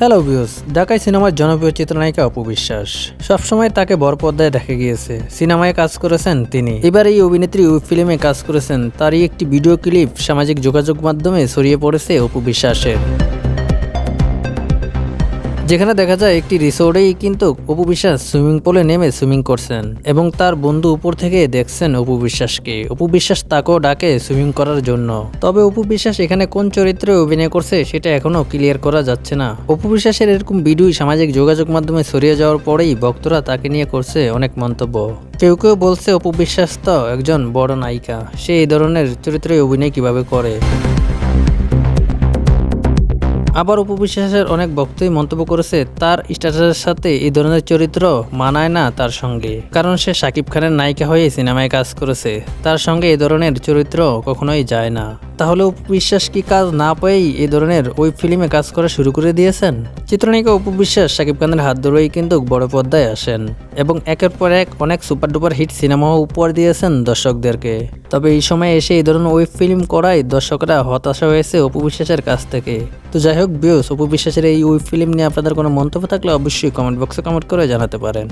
Hello views ঢাকায় সিনেমার জনপ্রিয় চিত্রনায়িকা অপু বিশ্বাস। সবসময় তাকে বড় পর্দায় দেখা গিয়েছে। সিনেমায় কাজ করেছেন তিনি। এবার এই অভিনেত্রী ফিল্মে কাজ করেছেন। তারই একটি ভিডিও ক্লিপ সামাজিক যোগাযোগ মাধ্যমে ছড়িয়ে পড়েছে অপু বিশ্বাসের। যেখানে দেখা যায় একটি রিসোর্টেই কিন্তু অপু বিশ্বাস সুইমিং পুলে নেমে সুইমিং করছেন এবং তার বন্ধু উপর থেকে দেখছেন অপু বিশ্বাসকে। অপু বিশ্বাস তাকেও ডাকে সুইমিং করার জন্য। তবে অপু বিশ্বাস এখানে কোন চরিত্রে অভিনয় করছে সেটা এখনও ক্লিয়ার করা যাচ্ছে না। অপু বিশ্বাসের এরকম ভিডিও সামাজিক যোগাযোগ মাধ্যমে ছড়িয়ে যাওয়ার পরেই ভক্তরা তাকে নিয়ে করছে অনেক মন্তব্য। কেউ কেউ বলছে অপু বিশ্বাস তো একজন বড় নায়িকা। সে এই ধরনের চরিত্রে অভিনয় কীভাবে করে? আবার উপবিশ্বাসের অনেক ভক্তই মন্তব্য করেছে, তার স্ট্যাটাসের সাথে এই ধরনের চরিত্র মানায় না তার সঙ্গে। কারণ সে শাকিব খানের নায়িকা হয়ে সিনেমায় কাজ করেছে। তার সঙ্গে এই ধরনের চরিত্র কখনোই যায় না। তাহলে উপবিশ্বাস কি কাজ না পেয়েই এই ধরনের ওই ফিল্মে কাজ করা শুরু করে দিয়েছেন? চিত্রনায়িকা উপবিশ্বাস শাকিব খানের হাত ধরেই কিন্তু বড় পর্দায় আসেন এবং একের পর এক অনেক সুপার ডুপার হিট সিনেমাও উপহার দিয়েছেন দর্শকদেরকে। তবে এই সময় এসে এই ধরনের ওয়েব ফিল্ম করায় দর্শকরা হতাশা হয়েছে অপু বিশ্বাসের কাছ থেকে। তো যাই হোক বিয়স অপু বিশ্বাসের এই ওয়েব ফিল্ম নিয়ে আপনাদের কোনো মন্তব্য থাকলে অবশ্যই কমেন্ট বক্সে কমেন্ট করে জানাতে পারেন।